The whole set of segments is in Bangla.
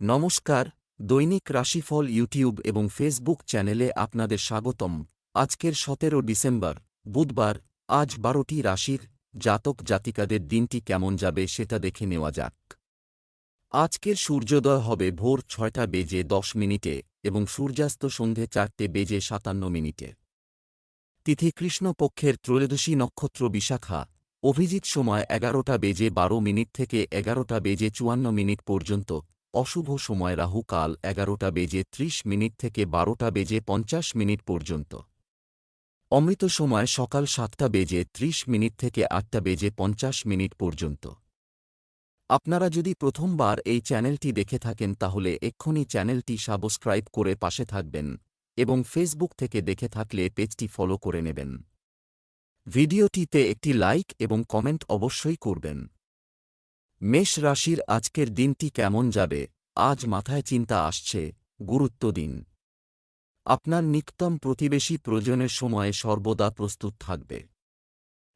নমস্কার, দৈনিক রাশিফল ইউটিউব এবং ফেসবুক চ্যানেলে আপনাদের স্বাগতম। আজকের সতেরো ডিসেম্বর, বুধবার, আজ বারোটি রাশির জাতক জাতিকাদের দিনটি কেমন যাবে সেটা দেখে নেওয়া যাক। আজকের সূর্যোদয় হবে ভোর ছয়টা বেজে দশ মিনিটে এবং সূর্যাস্ত সন্ধে চারটে বেজে সাতান্ন মিনিটে। তিথি কৃষ্ণপক্ষের ত্রয়োদশী নক্ষত্র বিশাখা, অভিজিৎ সময় এগারোটা বেজে বারো মিনিট থেকে এগারোটা বেজে চুয়ান্ন মিনিট পর্যন্ত অশুভ সময় রাহু কাল এগারোটা বেজে ত্রিশ মিনিট থেকে বারোটা বেজে পঞ্চাশ মিনিট পর্যন্ত। অমৃত সময় সকাল সাতটা বেজে ত্রিশ মিনিট থেকে আটটা বেজে পঞ্চাশ মিনিট পর্যন্ত। আপনারা যদি প্রথমবার এই চ্যানেলটি দেখে থাকেন তাহলে এক্ষুনি চ্যানেলটি সাবস্ক্রাইব করে পাশে থাকবেন এবং ফেসবুক থেকে দেখে থাকলে পেজটি ফলো করে নেবেন। ভিডিওটিতে একটি লাইক এবং কমেন্ট অবশ্যই করবেন। মেষ রাশির আজকের দিনটি কেমন যাবে? আজ মাথায় চিন্তা আসছে, গুরুত্ব দিন। আপনার নিকটম প্রতিবেশী প্রয়োজনের সময়ে সর্বদা প্রস্তুত থাকবে।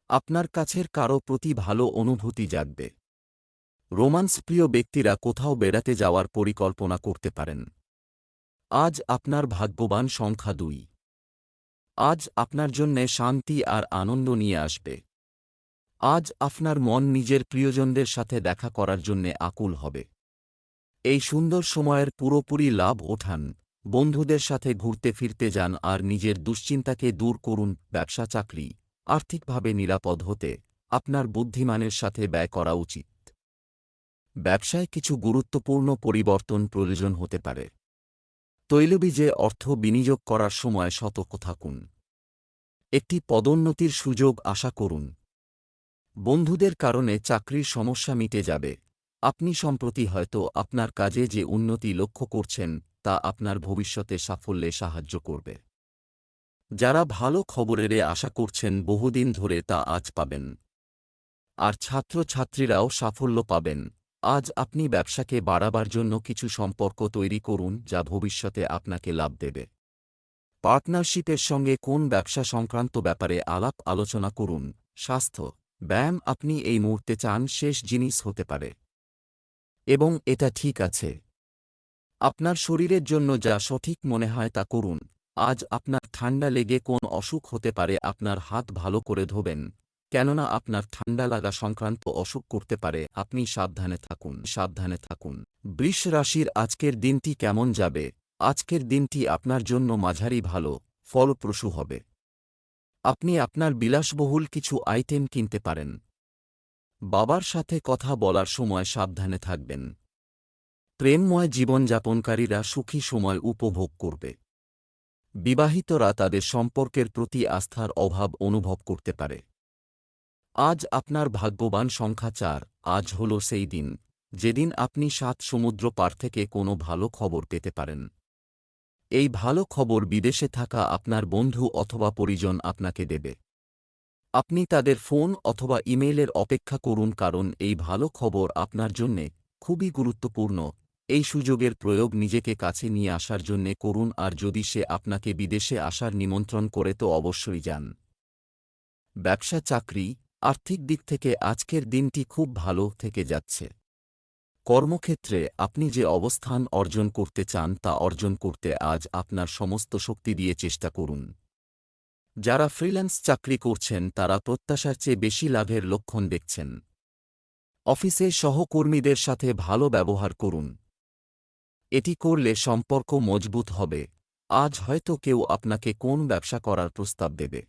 আপনার কাছের কারও প্রতি ভালো অনুভূতি জাগবে। রোমান্স প্রিয় ব্যক্তিরা কোথাও বেড়াতে যাওয়ার পরিকল্পনা করতে পারেন। আজ আপনার ভাগ্যবান সংখ্যা দুই। আজ আপনার জন্যে শান্তি আর আনন্দ নিয়ে আসবে। আজ আপনার মন নিজের প্রিয়জনদের সাথে দেখা করার জন্যে আকুল হবে। এই সুন্দর সময়ের পুরোপুরি লাভ ওঠান। বন্ধুদের সাথে ঘুরতে ফিরতে যান আর নিজের দুশ্চিন্তাকে দূর করুন ব্যবসা চাকরি। আর্থিকভাবে নিরাপদ হতে আপনার বুদ্ধিমানের সাথে ব্যয় করা উচিত। ব্যবসায় কিছু গুরুত্বপূর্ণ পরিবর্তন প্রয়োজন হতে পারে। তৈলবীজে অর্থ বিনিয়োগ করার সময় সতর্ক থাকুন। একটি পদোন্নতির সুযোগ আশা করুন। বন্ধুদের কারণে চাকরির সমস্যা মিটে যাবে। আপনি সম্প্রতি হয়তো আপনার কাজে যে উন্নতি লক্ষ্য করছেন, তা আপনার ভবিষ্যতে সাফল্যে সাহায্য করবে। যারা ভালো খবরের আশা করছেন, বহুদিন ধরে তা আজ পাবেন। আর ছাত্রছাত্রীরাও সাফল্য পাবেন। আজ আপনি ব্যবসাকে বাড়াবার জন্য কিছু সম্পর্ক তৈরি করুন, যা ভবিষ্যতে আপনাকে লাভ দেবে। পার্টনারশিপের সঙ্গে কোন ব্যবসা সংক্রান্ত ব্যাপারে আলাপ আলোচনা করুন। স্বাস্থ্য, ব্যায়াম আপনি এই মুহূর্তে চান, শেষ জিনিস হতে পারে। এবং এটা ঠিক আছে। আপনার শরীরের জন্য যা সঠিক মনে হয় তা করুন। আজ আপনার ঠান্ডা লেগে কোন অসুখ হতে পারে, আপনার হাত ভালো করে ধোবেন। কেননা আপনার ঠান্ডা লাগা সংক্রান্ত অসুখ করতে পারে, আপনি সাবধানে থাকুন সাবধানে থাকুন। বৃষ রাশির আজকের দিনটি কেমন যাবে? আজকের দিনটি আপনার জন্য মাঝারি ভালো, ফলপ্রসূ হবে। আপনি আপনার বিলাসবহুল কিছু আইটেম কিনতে পারেন। বাবার সাথে কথা বলার সময় সাবধানে থাকবেন। প্রেমময় জীবনযাপনকারীরা সুখী সময় উপভোগ করবে। বিবাহিতরা তাদের সম্পর্কের প্রতি আস্থার অভাব অনুভব করতে পারে। আজ আপনার ভাগ্যবান সংখ্যা চার, আজ হল সেই দিন, যেদিন আপনি সাত সমুদ্র পার থেকে কোনো ভালো খবর পেতে পারেন। এই ভালো খবর বিদেশে থাকা আপনার বন্ধু অথবা পরিজন আপনাকে দেবে। আপনি তাদের ফোন অথবা ইমেইলের অপেক্ষা করুন কারণ এই ভালো খবর আপনার জন্যে খুবই গুরুত্বপূর্ণ। এই সুযোগের প্রয়োগ নিজেকে কাছে নিয়ে আসার জন্যে করুন আর যদি সে আপনাকে বিদেশে আসার নিমন্ত্রণ করে তো অবশ্যই যান। ব্যবসা চাকরি, আর্থিক দিক থেকে আজকের দিনটি খুব ভালো থেকে যাচ্ছে। কর্মক্ষেত্রে আপনি যে অবস্থান অর্জন করতে চান তা অর্জন করতে আজ আপনার সমস্ত শক্তি দিয়ে চেষ্টা করুন। যারা ফ্রিল্যান্স চাকরি করছেন, তারা প্রত্যাশার চেয়ে বেশি লাভের লক্ষণ দেখছেন। অফিসে সহকর্মীদের সাথে ভালো ব্যবহার করুন। এটি করলে সম্পর্ক মজবুত হবে। আজ হয়তো কেউ আপনাকে কোন ব্যবসা করার প্রস্তাব দেবে।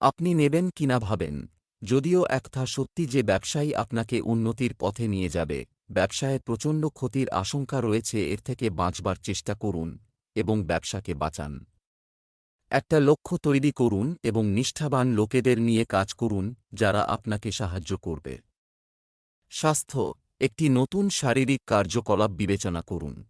আপনি নেবেন কিনা ভাবেন? যদিও একথা সত্যি যে ব্যবসায়ী আপনাকে উন্নতির পথে নিয়ে যাবে, ব্যবসায় প্রচণ্ড ক্ষতির আশঙ্কা রয়েছে, এর থেকে বাঁচবার চেষ্টা করুন এবং ব্যবসাকে বাঁচান। একটা লক্ষ্য তৈরি করুন এবং নিষ্ঠাবান লোকেদের নিয়ে কাজ করুন, যারা আপনাকে সাহায্য করবে। স্বাস্থ্য, একটি নতুন শারীরিক কার্যকলাপ বিবেচনা করুন।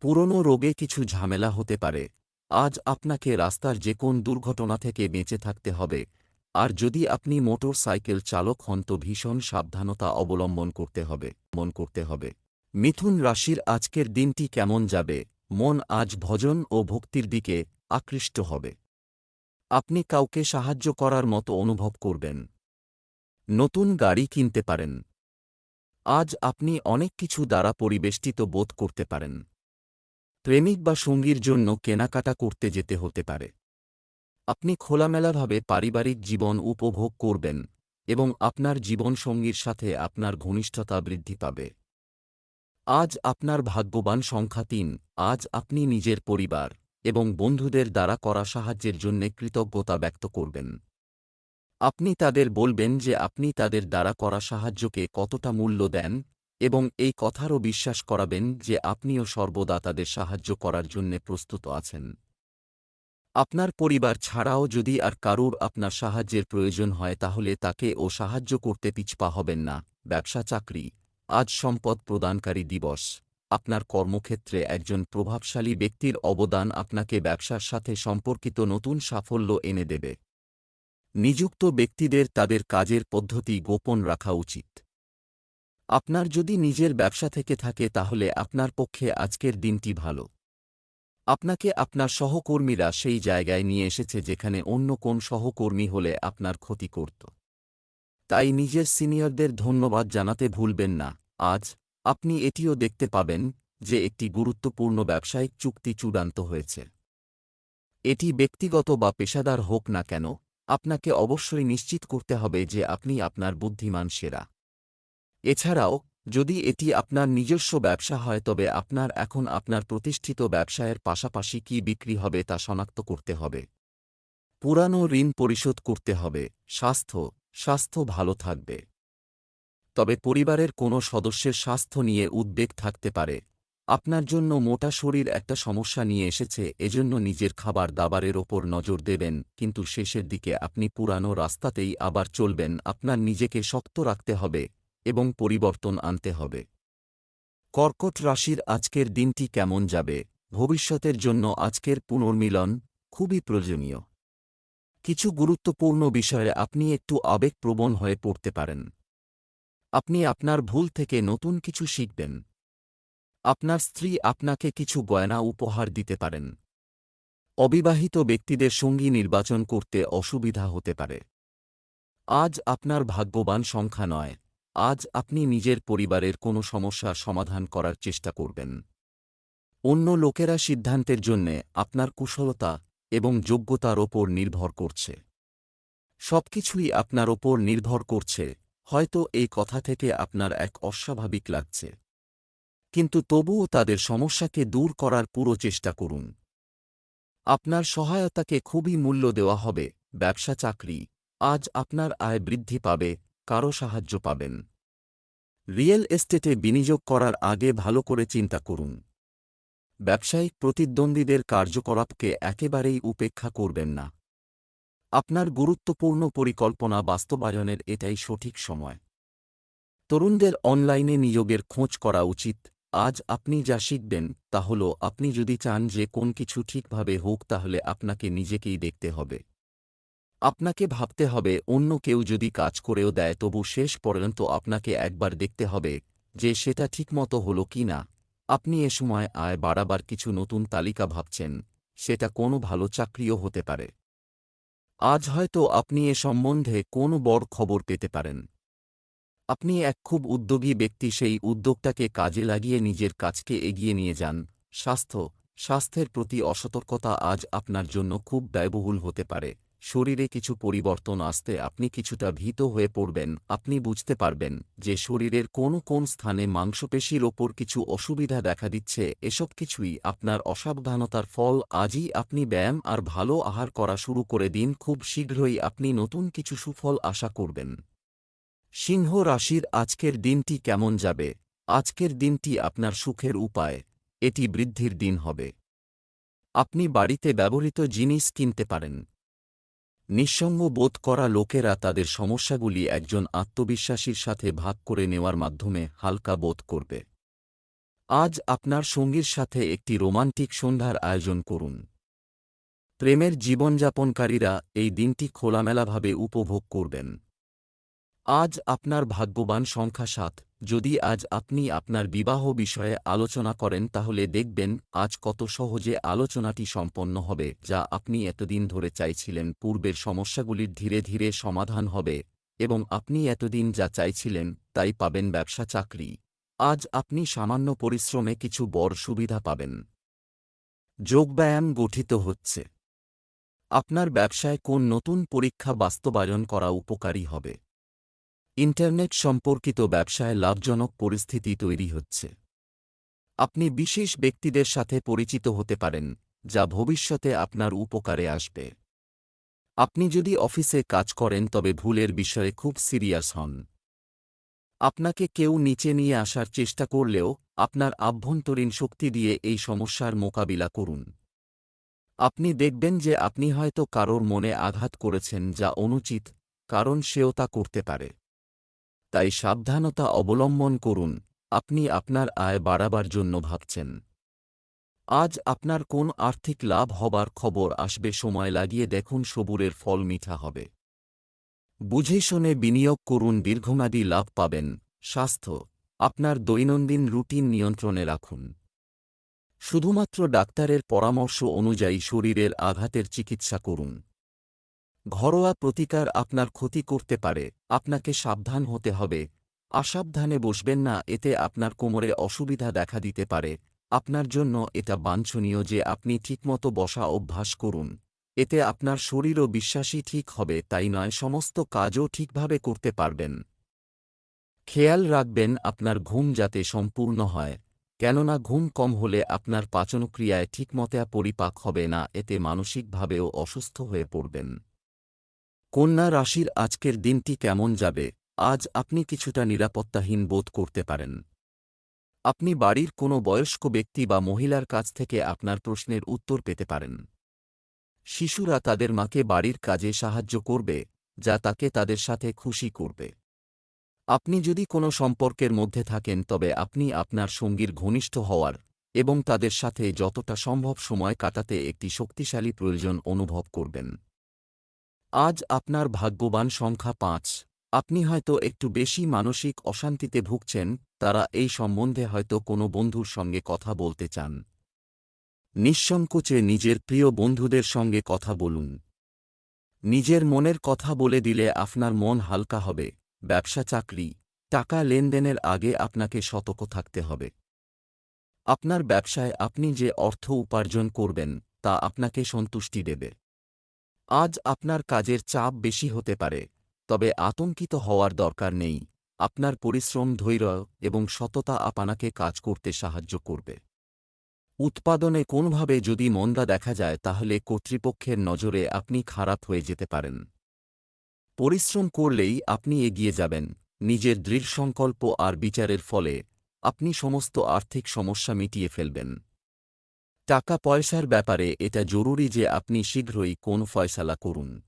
পুরনো রোগে কিছু ঝামেলা হতে পারে। আজ আপনাকে রাস্তার যে কোন দুর্ঘটনা থেকে বেঁচে থাকতে হবে। আর যদি আপনি মোটর সাইকেল চালক হন, তো ভীষণ সাবধানতা অবলম্বন করতে হবে, মন করতে হবে। মিথুন রাশির আজকের দিনটি কেমন যাবে? মন আজ ভজন ও ভক্তির দিকে আকৃষ্ট হবে। আপনি কাউকে সাহায্য করার মতো অনুভব করবেন। নতুন গাড়ি কিনতে পারেন। আজ আপনি অনেক কিছু দ্বারা পরিবেষ্টিত বোধ করতে পারেন। প্রেমিক বা সঙ্গীর জন্য কেনাকাটা করতে যেতে হতে পারে। আপনি খোলামেলাভাবে পারিবারিক জীবন উপভোগ করবেন এবং আপনার জীবনসঙ্গীর সাথে আপনার ঘনিষ্ঠতা বৃদ্ধি পাবে। আজ আপনার ভাগ্যবান সংখ্যা তিন, আজ আপনি নিজের পরিবার এবং বন্ধুদের দ্বারা করা সাহায্যের জন্য কৃতজ্ঞতা ব্যক্ত করবেন। আপনি তাদের বলবেন যে আপনি তাদের দ্বারা করা সাহায্যকে কতটা মূল্য দেন এবং এই কথারও বিশ্বাস করাবেন যে আপনিও সর্বদা তাদের সাহায্য করার জন্য প্রস্তুত আছেন। আপনার পরিবার ছাড়াও যদি আর কারুর আপনার সাহায্যের প্রয়োজন হয় তাহলে তাকে ও সাহায্য করতে পিছপা হবেন না, ব্যবসা চাকরি আজ সম্পদ প্রদানকারী দিবস। আপনার কর্মক্ষেত্রে একজন প্রভাবশালী ব্যক্তির অবদান আপনাকে ব্যবসার সাথে সম্পর্কিত নতুন সাফল্য এনে দেবে। নিযুক্ত ব্যক্তিদের তাদের কাজের পদ্ধতি গোপন রাখা উচিত। আপনার যদি নিজের ব্যবসা থেকে থাকে তাহলে আপনার পক্ষে আজকের দিনটি ভালো। আপনাকে আপনার সহকর্মীরা সেই জায়গায় নিয়ে এসেছে যেখানে অন্য কোন সহকর্মী হলে আপনার ক্ষতি করত। তাই নিজের সিনিয়রদের ধন্যবাদ জানাতে ভুলবেন না। আজ আপনি এটিও দেখতে পাবেন যে একটি গুরুত্বপূর্ণ ব্যবসায়িক চুক্তি চূড়ান্ত হয়েছে। এটি ব্যক্তিগত বা পেশাদার হোক না কেন, আপনাকে অবশ্যই নিশ্চিত করতে হবে যে আপনি আপনার বুদ্ধিমান সেরা। এছাড়াও, যদি এটি আপনার নিজস্ব ব্যবসা হয়, তবে আপনার এখন আপনার প্রতিষ্ঠিত ব্যবসায়ের পাশাপাশি কি বিক্রি হবে তা শনাক্ত করতে হবে। পুরানো ঋণ পরিশোধ করতে হবে। স্বাস্থ্য স্বাস্থ্য ভালো থাকবে। তবে পরিবারের কোনো সদস্যের স্বাস্থ্য নিয়ে উদ্বেগ থাকতে পারে। আপনার জন্য মোটা শরীর একটা সমস্যা নিয়ে এসেছে, এজন্য নিজের খাবার দাবারের ওপর নজর দেবেন, কিন্তু শেষের দিকে আপনি পুরানো রাস্তাতেই আবার চলবেন, আপনার নিজেকে শক্ত রাখতে হবে এবং পরিবর্তন আনতে হবে। কর্কট রাশির আজকের দিনটি কেমন যাবে? ভবিষ্যতের জন্য আজকের পুনর্মিলন খুবই প্রয়োজনীয়। কিছু গুরুত্বপূর্ণ বিষয়ে আপনি একটু আবেগপ্রবণ হয়ে পড়তে পারেন। আপনি আপনার ভুল থেকে নতুন কিছু শিখবেন। আপনার স্ত্রী আপনাকে কিছু গয়না উপহার দিতে পারেন। অবিবাহিত ব্যক্তিদের সঙ্গী নির্বাচন করতে অসুবিধা হতে পারে। আজ আপনার ভাগ্যবান সংখ্যা নয়। আজ আপনি নিজের পরিবারের কোনো সমস্যা সমাধান করার চেষ্টা করবেন। অন্য লোকেরা সিদ্ধান্তের জন্যে আপনার কুশলতা এবং যোগ্যতার ওপর নির্ভর করছে। সবকিছুই আপনার ওপর নির্ভর করছে। হয়তো এই কথা থেকে আপনার এক অস্বাভাবিক লাগছে। কিন্তু তবুও তাদের সমস্যাকে দূর করার পুরো চেষ্টা করুন। আপনার সহায়তাকে খুবই মূল্য দেওয়া হবে, ব্যবসা চাকরি, আজ আপনার আয় বৃদ্ধি পাবে, কারও সাহায্য পাবেন। রিয়েল এস্টেটে বিনিয়োগ করার আগে ভালো করে চিন্তা করুন। ব্যবসায়িক প্রতিদ্বন্দ্বীদের কার্যকলাপকে একেবারেই উপেক্ষা করবেন না। আপনার গুরুত্বপূর্ণ পরিকল্পনা বাস্তবায়নের এটাই সঠিক সময়। তরুণদের অনলাইনে নিয়োগের খোঁজ করা উচিত। আজ আপনি যা শিখবেন তা হল আপনি যদি চান যে কোন কিছু ঠিকভাবে হোক তাহলে আপনাকে নিজেকেই দেখতে হবে। আপনাকে ভাবতে হবে অন্য কেউ যদি কাজ করেও দেয় তবু শেষ পর্যন্ত আপনাকে একবার দেখতে হবে যে সেটা ঠিকমতো হল কি না। আপনি এ সময় আয় বাড়াবার কিছু নতুন তালিকা ভাবছেন, সেটা কোনো ভালো চাকরিও হতে পারে। আজ হয়তো আপনি এ সম্বন্ধে কোনো বড় খবর পেতে পারেন। আপনি এক খুব উদ্যোগী ব্যক্তি, সেই উদ্যোগটাকে কাজে লাগিয়ে নিজের কাজকে এগিয়ে নিয়ে যান। স্বাস্থ্য, স্বাস্থ্যের প্রতি অসতর্কতা আজ আপনার জন্য খুব ব্যয়বহুল হতে পারে। শরীরে কিছু পরিবর্তন আসতে আপনি কিছুটা ভীত হয়ে পড়বেন। আপনি বুঝতে পারবেন যে শরীরের কোন কোন স্থানে মাংসপেশির ওপর কিছু অসুবিধা দেখা দিচ্ছে। এসব কিছুই আপনার অসাবধানতার ফল। আজই আপনি ব্যায়াম আর ভালো আহার করা শুরু করে দিন। খুব শীঘ্রই আপনি নতুন কিছু সুফল আশা করবেন। সিংহ রাশির আজকের দিনটি কেমন যাবে? আজকের দিনটি আপনার সুখের উপায়। এটি বৃদ্ধির দিন হবে। আপনি বাড়িতে ব্যবহৃত জিনিস কিনতে পারেন। নিঃসঙ্গ বোধ করা লোকেরা তাদের সমস্যাগুলি একজন আত্মবিশ্বাসীর সাথে ভাগ করে নেওয়ার মাধ্যমে হালকা বোধ করবে। আজ আপনার সঙ্গীর সাথে একটি রোমান্টিক সন্ধ্যার আয়োজন করুন। প্রেমের জীবনযাপনকারীরা এই দিনটি খোলামেলাভাবে উপভোগ করবেন। আজ আপনার ভাগ্যবান সংখ্যা সাত। যদি আজ আপনি আপনার বিবাহ বিষয়ে আলোচনা করেন, তাহলে দেখবেন আজ কত সহজে আলোচনাটি সম্পন্ন হবে, যা আপনি এতদিন ধরে চাইছিলেন। পূর্বের সমস্যাগুলির ধীরে ধীরে সমাধান হবে, এবং আপনি এতদিন যা চাইছিলেন, তাই পাবেন ব্যবসা চাকরি। আজ আপনি সামান্য পরিশ্রমে কিছু বড় সুবিধা পাবেন। যোগব্যায়াম গঠিত হচ্ছে। আপনার ব্যবসায় কোন নতুন পরীক্ষা বাস্তবায়ন করা উপকারী হবে? ইন্টারনেট সম্পর্কিত ব্যবসায় লাভজনক পরিস্থিতি তৈরি হচ্ছে। আপনি বিশেষ ব্যক্তিদের সাথে পরিচিত হতে পারেন, যা ভবিষ্যতে আপনার উপকারে আসবে। আপনি যদি অফিসে কাজ করেন, তবে ভুলের বিষয়ে খুব সিরিয়াস হন। আপনাকে কেউ নিচে নিয়ে আসার চেষ্টা করলেও, আপনার আভ্যন্তরীণ শক্তি দিয়ে এই সমস্যার মোকাবিলা করুন। আপনি দেখবেন যে আপনি হয়তো কারোর মনে আঘাত করেছেন, যা অনুচিত, কারণ সেও তা করতে পারে। তাই সাবধানতা অবলম্বন করুন, আপনি আপনার আয় বাড়াবার জন্য ভাবছেন। আজ আপনার কোন আর্থিক লাভ হবার খবর আসবে সময় লাগিয়ে দেখুন সবুরের ফল মিঠা হবে। বুঝে শুনে বিনিয়োগ করুন, দীর্ঘমেয়াদী লাভ পাবেন। স্বাস্থ্য, আপনার দৈনন্দিন রুটিন নিয়ন্ত্রণে রাখুন। শুধুমাত্র ডাক্তারের পরামর্শ অনুযায়ী শরীরের আঘাতের চিকিৎসা করুন। ঘরোয়া প্রতিকার আপনার ক্ষতি করতে পারে, আপনাকে সাবধান হতে হবে। অসাবধানে বসবেন না, এতে আপনার কোমরে অসুবিধা দেখা দিতে পারে। আপনার জন্য এটা বাঞ্ছনীয় যে আপনি ঠিকমতো বসা অভ্যাস করুন। এতে আপনার শরীরও বিশ্বাসী ঠিক হবে, তাই নয়, সমস্ত কাজও ঠিকভাবে করতে পারবেন। খেয়াল রাখবেন আপনার ঘুম যাতে সম্পূর্ণ হয়, কেননা ঘুম কম হলে আপনার পাচনক্রিয়ায় ঠিকমতে পরিপাক হবে না, এতে মানসিকভাবেও অসুস্থ হয়ে পড়বেন। কন্যা রাশির আজকের দিনটি কেমন যাবে? আজ আপনি কিছুটা নিরাপত্তাহীন বোধ করতে পারেন। আপনি বাড়ির কোনো বয়স্ক ব্যক্তি বা মহিলার কাছ থেকে আপনার প্রশ্নের উত্তর পেতে পারেন। শিশুরা তাদের মাকে বাড়ির কাজে সাহায্য করবে, যা তাকে তাদের সাথে খুশি করবে। আপনি যদি কোনো সম্পর্কের মধ্যে থাকেন, তবে আপনি আপনার সঙ্গীর ঘনিষ্ঠ হওয়ার এবং তাদের সাথে যতটা সম্ভব সময় কাটাতে একটি শক্তিশালী প্রয়োজন অনুভব করবেন। আজ আপনার ভাগ্যবান সংখ্যা পাঁচ। আপনি হয়তো একটু বেশি মানসিক অশান্তিতে ভুগছেন, তারা এই সম্বন্ধে হয়তো কোনো বন্ধুর সঙ্গে কথা বলতে চান। নিঃসংকোচে নিজের প্রিয় বন্ধুদের সঙ্গে কথা বলুন। নিজের মনের কথা বলে দিলে আপনার মন হালকা হবে। ব্যবসা, চাকরি, টাকা লেনদেনের আগে আপনাকে সতর্ক থাকতে হবে। আপনার ব্যবসায় আপনি যে অর্থ উপার্জন করবেন, তা আপনাকে সন্তুষ্টি দেবে। আজ আপনার কাজের চাপ বেশি হতে পারে, তবে আতঙ্কিত হওয়ার দরকার নেই। আপনার পরিশ্রম ধৈর্য এবং সততা আপনাকে কাজ করতে সাহায্য করবে। উৎপাদনে কোনভাবে যদি মন্দা দেখা যায়, তাহলে কর্তৃপক্ষের নজরে আপনি খারাপ হয়ে যেতে পারেন। পরিশ্রম করলেই আপনি এগিয়ে যাবেন, নিজের দৃঢ় সংকল্প আর বিচারের ফলে আপনি সমস্ত আর্থিক সমস্যা মিটিয়ে ফেলবেন। টাকা পয়সার ব্যাপারে এটা জরুরি যে আপনি শীঘ্রই কোন ফয়সালা করুন।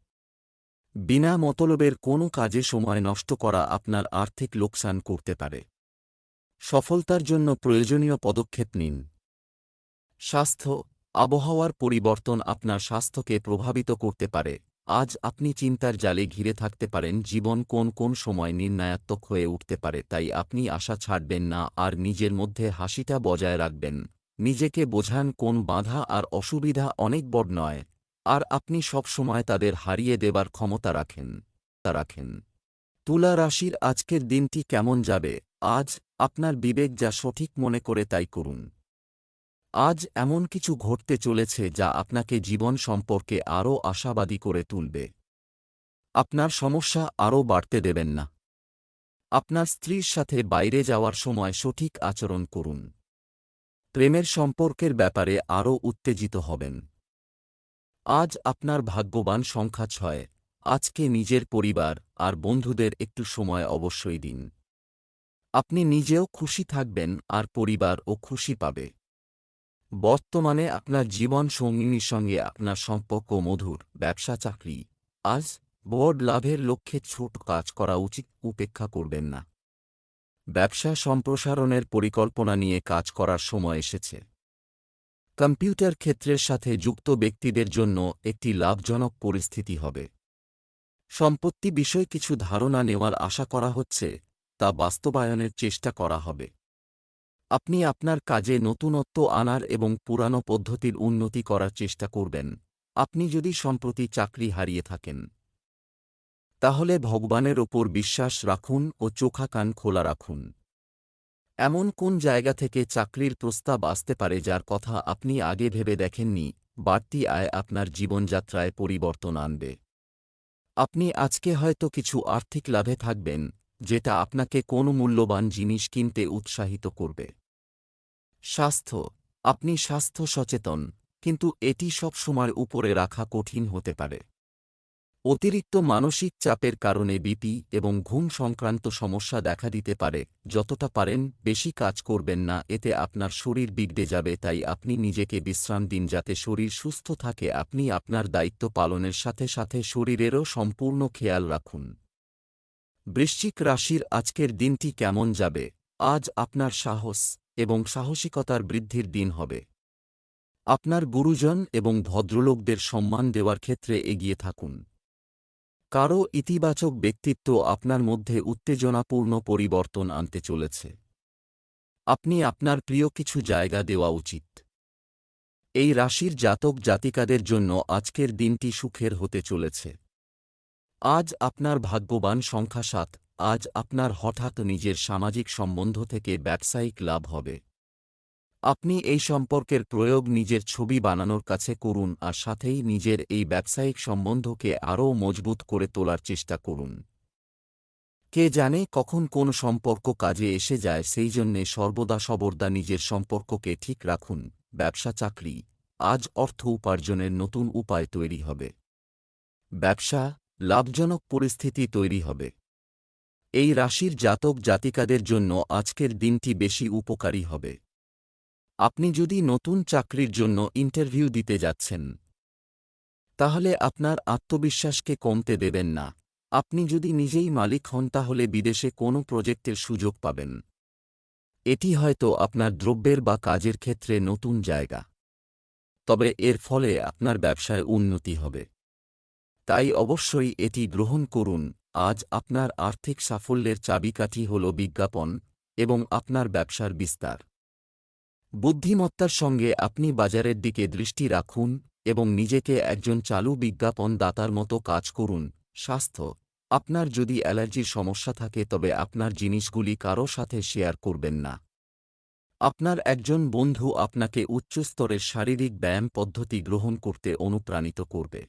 বিনা মতলবের কোনো কাজে সময় নষ্ট করা আপনার আর্থিক লোকসান করতে পারে। সফলতার জন্য প্রয়োজনীয় পদক্ষেপ নিন। স্বাস্থ্য, আবহাওয়ার পরিবর্তন আপনার স্বাস্থ্যকে প্রভাবিত করতে পারে। আজ আপনি চিন্তার জালে ঘিরে থাকতে পারেন, জীবন কোন কোন সময় নির্ণায়াত্মক হয়ে উঠতে পারে, তাই আপনি আশা ছাড়বেন না আর নিজের মধ্যে হাসিটা বজায় রাখবেন। নিজেকে বোঝান কোন বাধা আর অসুবিধা অনেক বড় নয়, আর আপনি সব সময় তাদের হারিয়ে দেবার ক্ষমতা রাখেন, তা রাখেন। তুলা রাশির আজকের দিনটি কেমন যাবে? আজ আপনার বিবেক যা সঠিক মনে করে তাই করুন। আজ এমন কিছু ঘটতে চলেছে যা আপনাকে জীবন সম্পর্কে আরও আশাবাদী করে তুলবে। আপনার সমস্যা আরও বাড়তে দেবেন না। আপনার স্ত্রীর সাথে বাইরে যাওয়ার সময় সঠিক আচরণ করুন। প্রেমের সম্পর্কের ব্যাপারে আরও উত্তেজিত হবেন। আজ আপনার ভাগ্যবান সংখ্যা ছয়। আজকে নিজের পরিবার আর বন্ধুদের একটু সময় অবশ্যই দিন। আপনি নিজেও খুশি থাকবেন আর পরিবারও খুশি পাবে। বর্তমানে আপনার জীবন সঙ্গিনীর সঙ্গে আপনার সম্পর্ক মধুর, ব্যবসা, চাকরি। আজ বড় লাভের লক্ষ্যে ছোট কাজ করা উচিত, উপেক্ষা করবেন না। ব্যবসা সম্প্রসারণের পরিকল্পনা নিয়ে কাজ করার সময় এসেছে। কম্পিউটার ক্ষেত্রের সাথে যুক্ত ব্যক্তিদের জন্য একটি লাভজনক পরিস্থিতি হবে। সম্পত্তি বিষয়ে কিছু ধারণা নেওয়ার আশা করা হচ্ছে, তা বাস্তবায়নের চেষ্টা করা হবে। আপনি আপনার কাজে নতুনত্ব আনার এবং পুরানো পদ্ধতির উন্নতি করার চেষ্টা করবেন। আপনি যদি সম্প্রতি চাকরি হারিয়ে থাকেন তাহলে ভগবানের ওপর বিশ্বাস রাখুন ও চোখা কান খোলা রাখুন। এমন কোন জায়গা থেকে চাকরির প্রস্তাব আসতে পারে যার কথা আপনি আগে ভেবে দেখেননি? বাড়তি আয় আপনার জীবনযাত্রায় পরিবর্তন আনবে। আপনি আজকে হয়তো কিছু আর্থিক লাভে থাকবেন, যেটা আপনাকে কোনো মূল্যবান জিনিস কিনতে উৎসাহিত করবে। স্বাস্থ্য। আপনি স্বাস্থ্য সচেতন, কিন্তু এটি সব সময় উপরে রাখা কঠিন হতে পারে। অতিরিক্ত মানসিক চাপের কারণে বিপি এবং ঘুম সংক্রান্ত সমস্যা দেখা দিতে পারে, যতটা পারেন বেশি কাজ করবেন না, এতে আপনার শরীর বিগড়ে যাবে, তাই আপনি নিজেকে বিশ্রাম দিন যাতে শরীর সুস্থ থাকে। আপনি আপনার দায়িত্ব পালনের সাথে সাথে শরীরেরও সম্পূর্ণ খেয়াল রাখুন। বৃশ্চিক রাশির আজকের দিনটি কেমন যাবে? আজ আপনার সাহস এবং সাহসিকতার বৃদ্ধির দিন হবে। আপনার গুরুজন এবং ভদ্রলোকদের সম্মান দেওয়ার ক্ষেত্রে এগিয়ে থাকুন। কারও ইতিবাচক ব্যক্তিত্ব আপনার মধ্যে উত্তেজনাপূর্ণ পরিবর্তন আনতে চলেছে। আপনি আপনার প্রিয় কিছু জায়গা দেওয়া উচিত। এই রাশির জাতক জাতিকাদের জন্য আজকের দিনটি সুখের হতে চলেছে। আজ আপনার ভাগ্যবান সংখ্যা সাত, আজ আপনার হঠাৎ নিজের সামাজিক সম্বন্ধ থেকে ব্যবসায়িক লাভ হবে। আপনি এই সম্পর্কের প্রয়োগ নিজের ছবি বানানোর কাছে করুন আর সাথেই নিজের এই ব্যবসায়িক সম্বন্ধকে আরও মজবুত করে তোলার চেষ্টা করুন। কে জানে কখন কোন সম্পর্ক কাজে এসে যায় সেই জন্যে সর্বদা সবর্দা নিজের সম্পর্ককে ঠিক রাখুন, ব্যবসা চাকরি, আজ অর্থ উপার্জনের নতুন উপায় তৈরি হবে। ব্যবসা, লাভজনক পরিস্থিতি তৈরি হবে। এই রাশির জাতক জাতিকাদের জন্য আজকের দিনটি বেশি উপকারী হবে। আপনি যদি নতুন চাকরির জন্য ইন্টারভিউ দিতে যাচ্ছেন, তাহলে আপনার আত্মবিশ্বাসকে কমতে দেবেন না। আপনি যদি নিজেই মালিক হন, তাহলে বিদেশে কোনো প্রজেক্টের সুযোগ পাবেন। এটি হয়তো আপনার দ্রব্যের বা কাজের ক্ষেত্রে নতুন জায়গা। তবে এর ফলে আপনার ব্যবসায় উন্নতি হবে। তাই অবশ্যই এটি গ্রহণ করুন। আজ আপনার আর্থিক সাফল্যের চাবিকাঠি হল বিজ্ঞাপন এবং আপনার ব্যবসার বিস্তার। বুদ্ধিমত্তার সঙ্গে আপনি বাজারের দিকে দৃষ্টি রাখুন এবং নিজেকে একজন চালু বিজ্ঞাপন দাতার মতো কাজ করুন। স্বাস্থ্য। আপনার যদি অ্যালার্জির সমস্যা থাকে তবে আপনার জিনিসগুলি কারও সাথে শেয়ার করবেন না। আপনার একজন বন্ধু আপনাকে উচ্চস্তরের শারীরিক ব্যায়াম পদ্ধতি গ্রহণ করতে অনুপ্রাণিত করবে।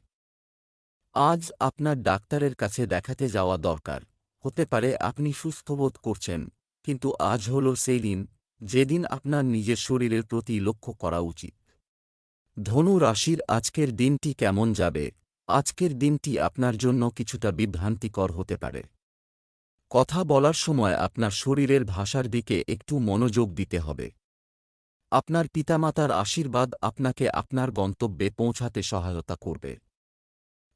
আজ আপনার ডাক্তারের কাছে দেখাতে যাওয়া দরকার। হতে পারে আপনি সুস্থবোধ করছেন, কিন্তু আজ হল সেই দিন যেদিন আপনার নিজের শরীরের প্রতি লক্ষ্য করা উচিত। ধনু রাশির আজকের দিনটি কেমন যাবে? আজকের দিনটি আপনার জন্য কিছুটা বিভ্রান্তিকর হতে পারে। কথা বলার সময় আপনার শরীরের ভাষার দিকে একটু মনোযোগ দিতে হবে। আপনার পিতামাতার আশীর্বাদ আপনাকে আপনার গন্তব্যে পৌঁছাতে সহায়তা করবে।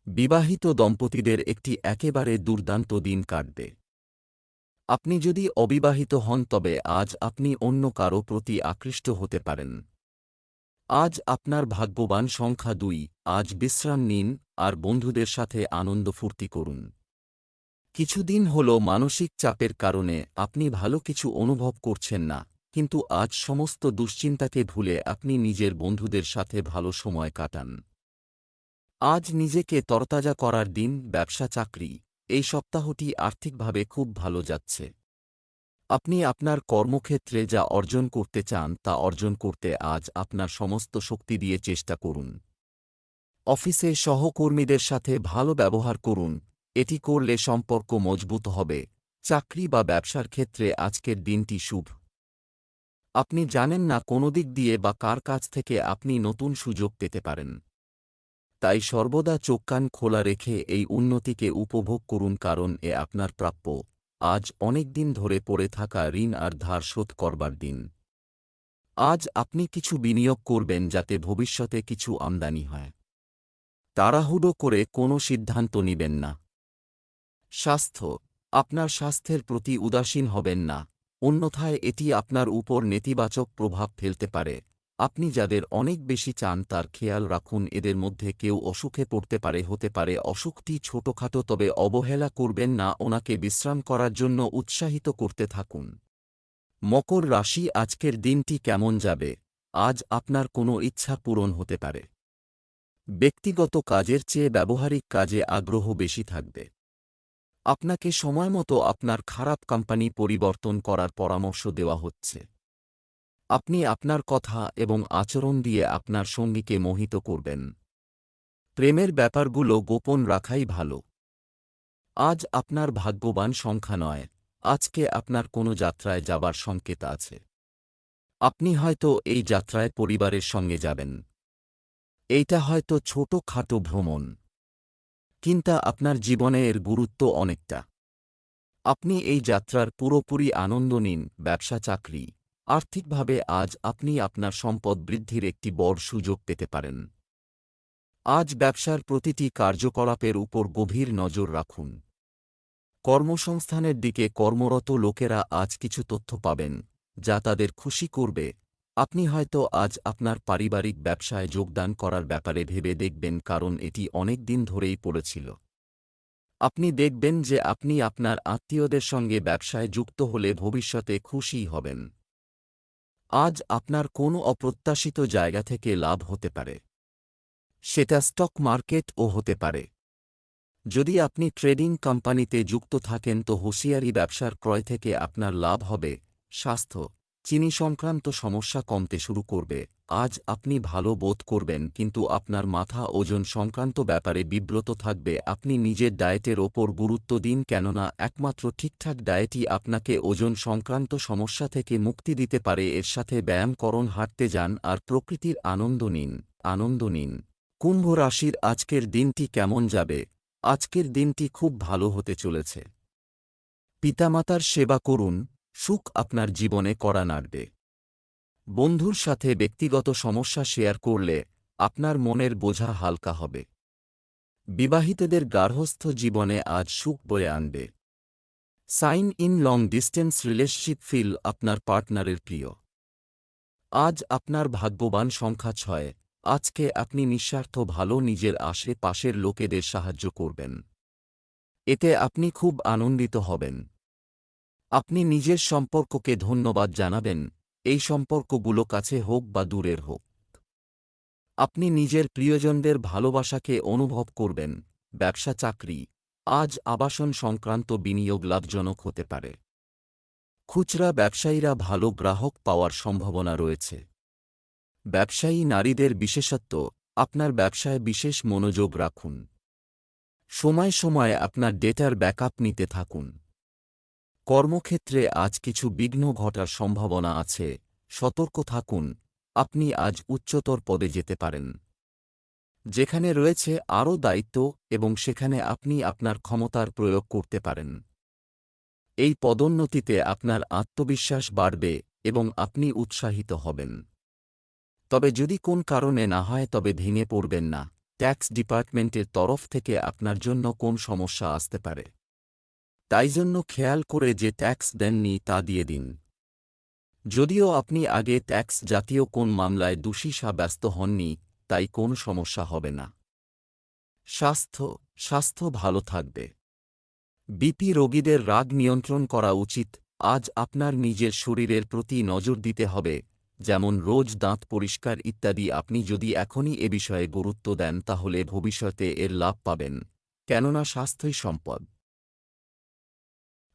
বিবাহিত দম্পতিদের একটি একেবারে দুর্দান্ত দিন কাটবে। আপনি যদি অবিবাহিত হন, তবে আজ আপনি অন্য কারও প্রতি আকৃষ্ট হতে পারেন। আজ আপনার ভাগ্যবান সংখ্যা দুই, আজ বিশ্রাম নিন আর বন্ধুদের সাথে আনন্দ ফুর্তি করুন। কিছুদিন হল মানসিক চাপের কারণে আপনি ভালো কিছু অনুভব করছেন না, কিন্তু আজ সমস্ত দুশ্চিন্তাকে ভুলে আপনি নিজের বন্ধুদের সাথে ভালো সময় কাটান। আজ নিজেকে তরতাজা করার দিন, ব্যবসা, চাকরি এই সপ্তাহটি আর্থিকভাবে খুব ভালো যাচ্ছে। আপনি আপনার কর্মক্ষেত্রে যা অর্জন করতে চান তা অর্জন করতে আজ আপনার সমস্ত শক্তি দিয়ে চেষ্টা করুন। অফিসে সহকর্মীদের সাথে ভালো ব্যবহার করুন, এটি করলে সম্পর্ক মজবুত হবে। চাকরি বা ব্যবসার ক্ষেত্রে আজকের দিনটি শুভ। আপনি জানেন না কোনো দিক দিয়ে বা কার কাছ থেকে আপনি নতুন সুযোগ পেতে পারেন। তাই সর্বদা চোখ কান খোলা রেখে এই উন্নতিকে উপভোগ করুন কারণ এ আপনার প্রাপ্য। আজ অনেক দিন ধরে পড়ে থাকা ঋণ আর ধার শোধ করবার দিন। আজ আপনি কিছু বিনিয়োগ করবেন যাতে ভবিষ্যতে কিছু আমদানি হয়। তাড়াহুড়ো করে কোনো সিদ্ধান্ত নিবেন না। স্বাস্থ্য, আপনার স্বাস্থ্যের প্রতি উদাসীন হবেন না। অন্যথায় এটি আপনার উপর নেতিবাচক প্রভাব ফেলতে পারে। আপনি যাদের অনেক বেশি চান তার খেয়াল রাখুন, এদের মধ্যে কেউ অসুখে পড়তে পারে, হতে পারে অসুখটি ছোটখাটো তবে অবহেলা করবেন না, ওনাকে বিশ্রাম করার জন্য উৎসাহিত করতে থাকুন। মকর রাশি, আজকের দিনটি কেমন যাবে? আজ আপনার কোনো ইচ্ছা পূরণ হতে পারে। ব্যক্তিগত কাজের চেয়ে ব্যবহারিক কাজে আগ্রহ বেশি থাকবে। আপনাকে সময়মতো আপনার খারাপ কোম্পানি পরিবর্তন করার পরামর্শ দেওয়া হচ্ছে। আপনি আপনার কথা এবং আচরণ দিয়ে আপনার সঙ্গীকে মোহিত করবেন। প্রেমের ব্যাপারগুলো গোপন রাখাই ভালো। আজ আপনার ভাগ্যবান সংখ্যা নয়, আজকে আপনার কোনো যাত্রায় যাবার সংকেত আছে। আপনি হয়তো এই যাত্রায় পরিবারের সঙ্গে যাবেন। এইটা হয়তো ছোট খাটো ভ্রমণ। কিন্তু আপনার জীবনে এর গুরুত্ব অনেকটা। আপনি এই যাত্রার পুরোপুরি আনন্দ নিন, ব্যবসা, চাকরি। আর্থিকভাবে আজ আপনি আপনার সম্পদ বৃদ্ধির একটি বড় সুযোগ পেতে পারেন। আজ ব্যবসার প্রতিটি কার্যকলাপের উপর গভীর নজর রাখুন। কর্মসংস্থানের দিকে কর্মরত লোকেরা আজ কিছু তথ্য পাবেন, যা তাদের খুশি করবে। আপনি হয়তো আজ আপনার পারিবারিক ব্যবসায় যোগদান করার ব্যাপারে ভেবে দেখবেন, কারণ এটি অনেক দিন ধরেই পড়েছিল। আপনি দেখবেন যে আপনি আপনার আত্মীয়দের সঙ্গে ব্যবসায় যুক্ত হলে ভবিষ্যতে খুশি হবেন। আজ আপনার কোনো অপ্রত্যাশিত জায়গা থেকে লাভ হতে পারে। সেটা স্টক মার্কেট ও হতে পারে। যদি আপনি ট্রেডিং কোম্পানিতে যুক্ত থাকেন তো হুঁশিয়ারি ব্যবসার ক্রয় থেকে আপনার লাভ হবে, স্বাস্থ্য চিনি সংক্রান্ত সমস্যা কমতে শুরু করবে। আজ আপনি ভালো বোধ করবেন, কিন্তু আপনার মাথা ওজন সংক্রান্ত ব্যাপারে বিব্রত থাকবে। আপনি নিজের ডায়েটের ওপর গুরুত্ব দিন কেননা একমাত্র ঠিকঠাক ডায়েটই আপনাকে ওজন সংক্রান্ত সমস্যা থেকে মুক্তি দিতে পারে। এর সাথে ব্যায়াম করণ হাঁটতে যান আর প্রকৃতির আনন্দ নিন। আনন্দ নিন। কুম্ভ রাশির আজকের দিনটি কেমন যাবে? আজকের দিনটি খুব ভালো হতে চলেছে। পিতামাতার সেবা করুন সুখ আপনার জীবনে করা নাড়বে। বন্ধুর সাথে ব্যক্তিগত সমস্যা শেয়ার করলে আপনার মনের বোঝা হালকা হবে। বিবাহিতদের গার্হস্থ জীবনে আজ সুখ বয়ে আনবে। Sign in long distance relationship feel আপনার পার্টনারের প্রিয়। আজ আপনার ভাগ্যবান সংখ্যা ছয়, আজকে আপনি নিঃস্বার্থ ভালো নিজের আশেপাশের লোকেদের সাহায্য করবেন। এতে আপনি খুব আনন্দিত হবেন। আপনি নিজের সম্পর্ককে ধন্যবাদ জানাবেন, এই সম্পর্কগুলো কাছে হোক বা দূরের হোক। আপনি নিজের প্রিয়জনদের ভালোবাসাকে অনুভব করবেন, ব্যবসা, চাকরি, আজ আবাসন সংক্রান্ত বিনিয়োগ লাভজনক হতে পারে। খুচরা ব্যবসায়ীরা ভালো গ্রাহক পাওয়ার সম্ভাবনা রয়েছে। ব্যবসায়ী নারীদের বিশেষত্ব, আপনার ব্যবসায় বিশেষ মনোযোগ রাখুন। সময় সময়ে আপনার ডেটার ব্যাকআপ নিতে থাকুন। কর্মক্ষেত্রে আজ কিছু বিঘ্ন ঘটার সম্ভাবনা আছে, সতর্ক থাকুন, আপনি আজ উচ্চতর পদে যেতে পারেন। যেখানে রয়েছে আরও দায়িত্ব এবং সেখানে আপনি আপনার ক্ষমতার প্রয়োগ করতে পারেন। এই পদোন্নতিতে আপনার আত্মবিশ্বাস বাড়বে এবং আপনি উৎসাহিত হবেন। তবে যদি কোন কারণে না হয় তবে ভেঙে পড়বেন না। ট্যাক্স ডিপার্টমেন্টের তরফ থেকে আপনার জন্য কোন সমস্যা আসতে পারে? তাই জন্য খেয়াল করে যে ট্যাক্স দেননি তা দিয়ে দিন। যদিও আপনি আগে ট্যাক্স জাতীয় কোন মামলায় দোষী সাব্যস্ত হননি, তাই কোন সমস্যা হবে না। স্বাস্থ্য স্বাস্থ্য ভালো থাকবে। বিপি রোগীদের রাগ নিয়ন্ত্রণ করা উচিত, আজ আপনার নিজের শরীরের প্রতি নজর দিতে হবে, যেমন রোজ দাঁত পরিষ্কার ইত্যাদি। আপনি যদি এখনই এ বিষয়ে গুরুত্ব দেন, তাহলে ভবিষ্যতে এর লাভ পাবেন, কেননা স্বাস্থ্যই সম্পদ।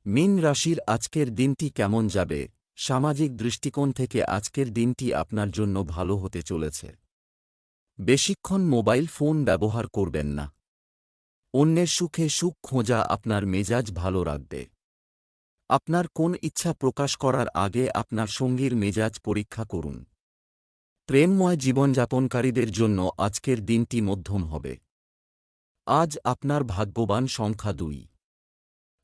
মিন রাশির আজকের দিনটি কেমন যাবে? সামাজিক দৃষ্টিকোণ থেকে আজকের দিনটি আপনার জন্য ভালো হতে চলেছে। বেশিক্ষণ মোবাইল ফোন ব্যবহার করবেন না। অন্যের সুখে সুখ খোঁজা আপনার মেজাজ ভালো রাখবে। আপনার কোন ইচ্ছা প্রকাশ করার আগে আপনার সঙ্গীর মেজাজ পরীক্ষা করুন। প্রেমময় জীবনযাপনকারীদের জন্য আজকের দিনটি মধ্যম হবে। আজ আপনার ভাগ্যবান সংখ্যা দুই।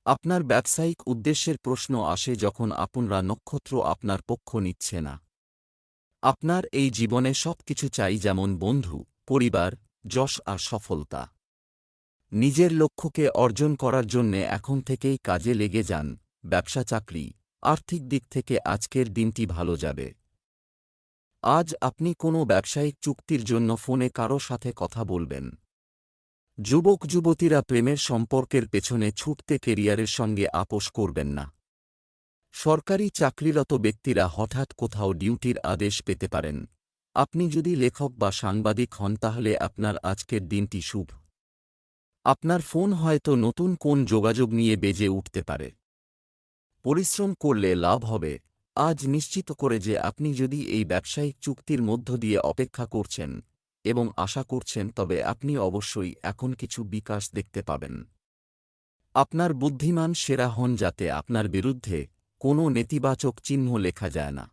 আপনার ব্যবসায়িক উদ্দেশ্যের প্রশ্ন আসে যখন আপনারা নক্ষত্র আপনার পক্ষ নিচ্ছে না। আপনার এই জীবনে সব কিছু চাই যেমন বন্ধু, পরিবার, যশ আর সফলতা। নিজের লক্ষ্যকে অর্জন করার জন্যে এখন থেকেই কাজে লেগে যান, ব্যবসা, চাকরি, আর্থিক দিক থেকে আজকের দিনটি ভালো যাবে। আজ আপনি কোনো ব্যবসায়িক চুক্তির জন্য ফোনে কারও সাথে কথা বলবেন। যুবক যুবতীরা প্রেমের সম্পর্কের পেছনে ছুটতে কেরিয়ারের সঙ্গে আপোষ করবেন না। সরকারি চাকরিরত ব্যক্তিরা হঠাৎ কোথাও ডিউটির আদেশ পেতে পারেন। আপনি যদি লেখক বা সাংবাদিক হন তাহলে আপনার আজকের দিনটি শুভ। আপনার ফোন হয়তো নতুন কোন যোগাযোগ নিয়ে বেজে উঠতে পারে। পরিশ্রম করলে লাভ হবে। আজ নিশ্চিত করে যে আপনি যদি এই ব্যবসায়িক চুক্তির মধ্য দিয়ে অপেক্ষা করছেন এবং আশা করছেন তবে আপনি অবশ্যই এখন কিছু বিকাশ দেখতে পাবেন। আপনার বুদ্ধিমান সেরা হন যাতে আপনার বিরুদ্ধে কোনো নেতিবাচক চিহ্ন লেখা যায় না।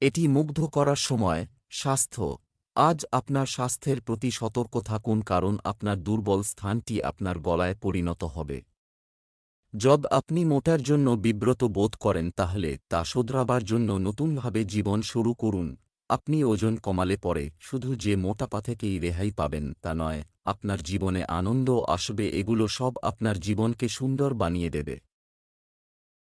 এটি মুগ্ধ করার সময়, স্বাস্থ্য। আজ আপনার স্বাস্থ্যের প্রতি সতর্ক থাকুন কারণ আপনার দুর্বল স্থানটি আপনার গলায় পরিণত হবে। যদ আপনি মোটার জন্য বিব্রত বোধ করেন তাহলে তা শোধরাবার জন্য নতুনভাবে জীবন শুরু করুন। আপনি ওজন কমালে পরে শুধু যে মোটাপা থেকেই রেহাই পাবেন তা নয়, আপনার জীবনে আনন্দ আসবে, এগুলো সব আপনার জীবনকে সুন্দর বানিয়ে দেবে।